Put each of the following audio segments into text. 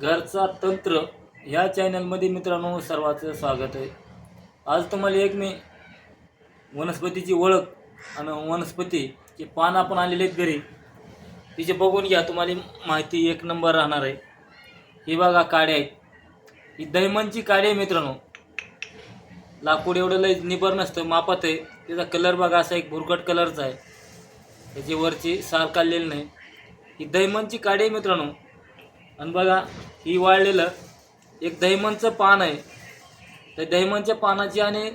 घरचा तंत्र ह्या चॅनलमध्ये मित्रांनो सर्वांचं स्वागत आहे. आज तुम्हाला एक मी वनस्पतीची ओळख आणि वनस्पतीची पान आपण आलेले आहेत घरी तिचे बघून घ्या तुम्हाला माहिती एक नंबर राहणार आहे. ही बघा काड्या आहेत. ही दैमनची काडी आहे मित्रांनो. लाकूड एवढं लय निबर नसतं मापात आहे. त्याचा कलर बघा असा एक भुरकट कलरचा आहे. त्याची वरची सार काढलेली नाही. ही दैमनची काडी आहे मित्रांनो. आणि बघा ही वाळलेलं एक दहिमनचं पान आहे. त्या दहिमनच्या पानाची आणि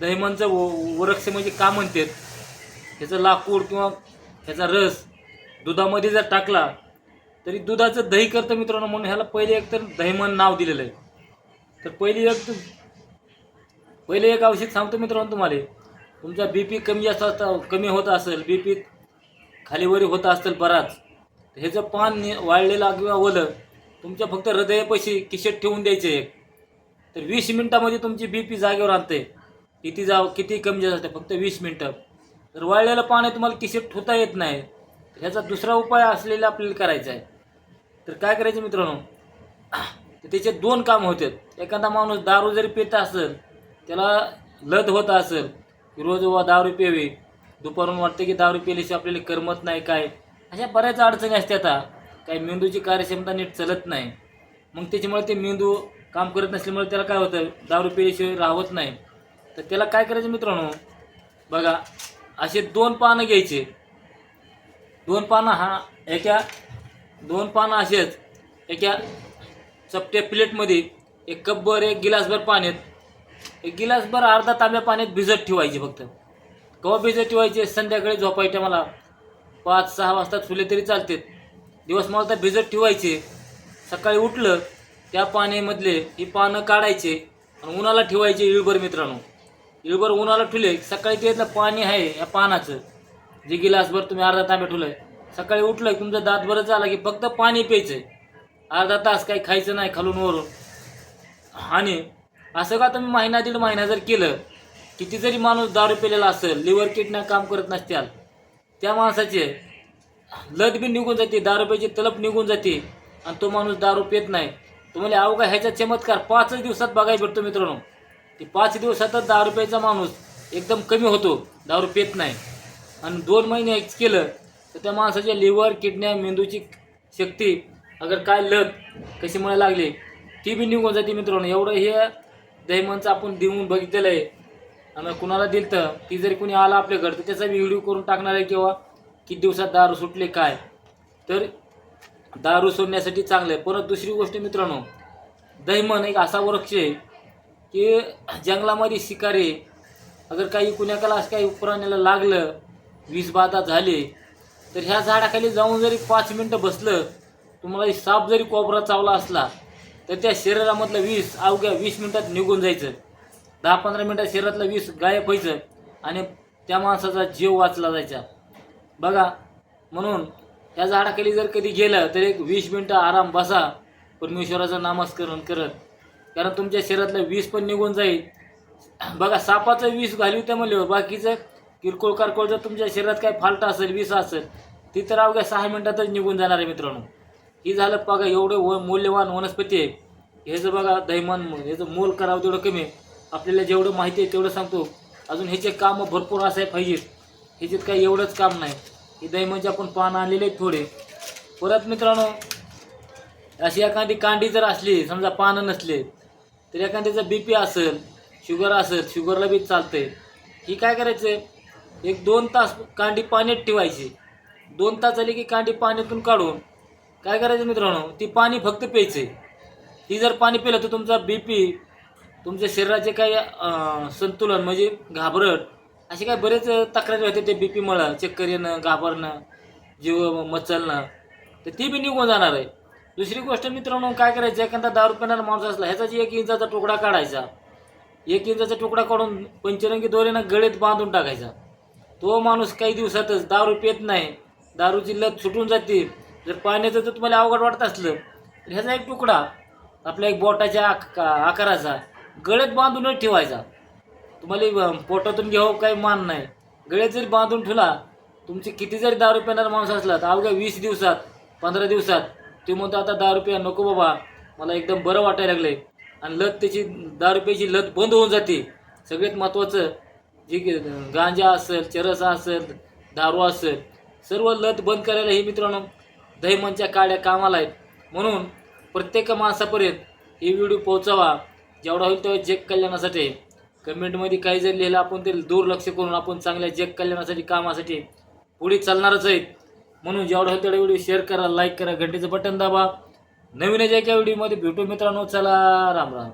दहिमनचं व- वृक्ष म्हणजे का म्हणतात? ह्याचं लाकूड किंवा ह्याचा रस दुधामध्ये जर टाकला तरी दुधाचं दही करतं मित्रांनो म्हणून ह्याला पहिले एक तर दहिमन नाव दिलेलं आहे. तर पहिली एक पहिले एक औषध सांगतो मित्रांनो तुम्हाला. तुमचा बी पी कमी जास्त असता कमी होत असेल बी पी खालीवरी होत असेल बराच. तर ह्याचं पान नि- वाळलेलं किंवा ओलं तुमच्या फक्त हृदयापाशी किशेत ठेवून द्यायचे. एक तर वीस मिनटामध्ये तुमची बी पी जागेवर आणते. किती जाव किती कमी जास्त असते फक्त वीस मिनटं. तर वाळलेलं पाणी तुम्हाला किशेत ठेवता येत नाही तर ह्याचा दुसरा उपाय असलेला आपल्याला करायचा आहे. तर काय करायचं मित्रांनो? तर त्याचे दोन काम होतात एखादा माणूस दारू जरी पित असेल त्याला लत होत असेल की रोज वा दारू प्यावी दुपारून वाटते की दारू पिल्याशिवाय आपल्याला करमत नाही काय. अशा बऱ्याच अडचणी असतात काही मेंदूची कार्यक्षमता नीट चलत नाही. मग त्याच्यामुळे ते मेंदू काम करत नसल्यामुळे त्याला काय होतं? दारू पिल्याशिवाय राहत नाही. तर त्याला काय करायचं मित्रांनो? बघा असे दोन पानं घ्यायचे. दोन पानं हा एका दोन पानं असेच एका चपट्या प्लेटमध्ये एक कपभर एक गिलासभर पाण्यात एक गिलासभर अर्धा तांब्या पाण्यात भिजत ठेवायचे फक्त. कवा भिजत ठेवायचे? संध्याकाळी झोपायच्या मला पाच सहा वाजता फुले तरी चालतात. दिवस मला तर भिजत ठेवायचे. सकाळी उठलं त्या पाण्यामधले ही पानं काढायचे आणि उन्हाला ठेवायचे इळभर मित्रांनो. इळभर उन्हाला ठेवले सकाळी त्यातलं पाणी आहे या पानाचं. जे गिलासभर तुम्ही अर्धा तांब्या ठेवलंय. सकाळी उठलं की तुमचं दात बरं झाला की फक्त पाणी प्यायचं. अर्धा तास काही खायचं नाही खालून वरून. आणि असं का तुम्ही महिना दीड महिना जर केलं किती जरी माणूस दारू पेलेला असेल लिव्हर किडनं काम करत नसत्याल. त्या माणसाचे लत बी निघून जाते दारू प्यायची तलप निघून जाते. आणि तो माणूस दारू पेत नाही. तुम्हाला अवघा ह्याचा चमत्कार पाचच दिवसात बघायला भेटतो मित्रांनो. ते पाच दिवसातच दारू प्यायचा माणूस एकदम कमी होतो दारू पेत नाही. आणि दोन महिने केलं तर त्या माणसाच्या लिव्हर किडन्या मेंदूची शक्ती अगर काय लत म्हणायला लागली ती बी निघून जाते मित्रांनो. एवढं हे दहिमनचं आपण देऊन बघितलेलं आहे. आणि कुणाला दिलं तर ती जरी कोणी आला आपल्या घर तर त्याचा व्हिडिओ करून टाकणार आहे किंवा किती दिवसात दारू सुटले काय? तर दारू सोडण्यासाठी चांगलं आहे परत दुसरी गोष्ट मित्रांनो दहिमन एक असा वृक्ष आहे की जंगलामध्ये शिकारी अगर काही कुणाकाला असं काही प्राण्याला लागलं वीस बाधा झाले तर ह्या झाडाखाली जाऊन जरी पाच मिनटं बसलं तुम्हाला साप जरी कोबरा चावला असला तर त्या शरीरामधलं वीस अवघ्या वीस मिनटात निघून जायचं. दहा पंधरा मिनटात शरीरातलं वीस गायब व्हायचं आणि त्या माणसाचा जीव वाचला जायचा. बघा म्हणून या झाडाखाली जर कधी गेलं तर एक वीस मिनटं आराम बसा. परमेश्वराचं नामस्करण करत. कारण तुमच्या शरीरातलं वीस पण निघून जाईल. बघा सापाचं वीस घालू त्या म्हणल्यावर बाकीचं किरकोळ कारकोळ जर तुमच्या शरीरात काय फाल्ट असेल विष असेल ती तर अवघ्या सहा मिनटातच निघून जाणार आहे मित्रांनो. ही झालं बघा एवढं व मौल्यवान वनस्पती आहे. ह्याचं बघा दैमान ह्याचं मोल करावं तेवढं कमी आहे. आपल्याला जेवढं माहिती आहे तेवढं सांगतो. अजून ह्याचे कामं भरपूर असायला पाहिजेत. ह्याच्यात काही एवढंच काम नाही. हे दैमचे आपण पान आणलेले आहेत थोडे. परत मित्रांनो अशी एखादी कांडी जर असली समजा पानं नसले तर एखाद्याचा बी पी असेल शुगर असेल शुगरला बी चालतंय. ही काय करायचं एक दोन तास कांडी पाण्यात ठेवायची. दोन तास झाली की कांडी पाण्यातून काढून काय करायचं मित्रांनो? ती पाणी फक्त प्यायचे ती जर पाणी पिलं तर तुमचा बी पी तुमच्या शरीराचे काही संतुलन म्हणजे घाबरट असे काही बरेच तक्रारी होते ते बी पीमुळं चक्कर येणं घाबरणं जीव मचलणं तर ती बी निघून जाणार आहे. दुसरी गोष्ट मित्रांनो काय करायचं? एखादा दारू पिणारा माणूस असला ह्याचा जी एक इंचाचा तुकडा काढायचा एक इंचाचा तुकडा काढून पंचरंगी दोऱ्यानं गळेत बांधून टाकायचा. तो माणूस काही दिवसातच दारू पित नाही. दारूची लत सुटून जाते. जर पाण्याचं जर तुम्हाला अवघड वाटत असलं तर ह्याचा एक तुकडा आपल्या एक बोटाच्या आक आकाराचा गळेत बांधूनच ठेवायचा. तुम्हाला पोटातून घ्यावं काही मान नाही. गळ्यात जरी बांधून ठेवला तुमची किती जरी दारू पिणारा माणूस असला तर अवघ्या वीस दिवसात पंधरा दिवसात ते म्हणतो आता दारू पिया नको बाबा. मला एकदम बरं वाटायला लागलं आहे आणि लत त्याची दहा रुपयाची लत बंद होऊन जाते. सगळ्यात महत्त्वाचं जे गांजा असेल चरस असेल दारू असेल सर्व लत बंद करायला हे मित्रांनो दहीमनच्या काड्या कामाला आहेत. म्हणून प्रत्येक माणसापर्यंत हे व्हिडिओ पोहोचावा. जेवढा होईल तेव्हा जग कल्याणासाठी. कमेंटमध्ये काही जर लिहिलं आपण ते दुर्लक्ष करून आपण चांगल्या जग कल्याणासाठी कामासाठी पुढे चालणारच आहेत. म्हणून जेवढा होईल तेवढा व्हिडिओ शेअर करा लाईक करा घंटेचं बटन दाबा. नवीन एका व्हिडिओमध्ये भेटू मित्रांनो. चला राम राम.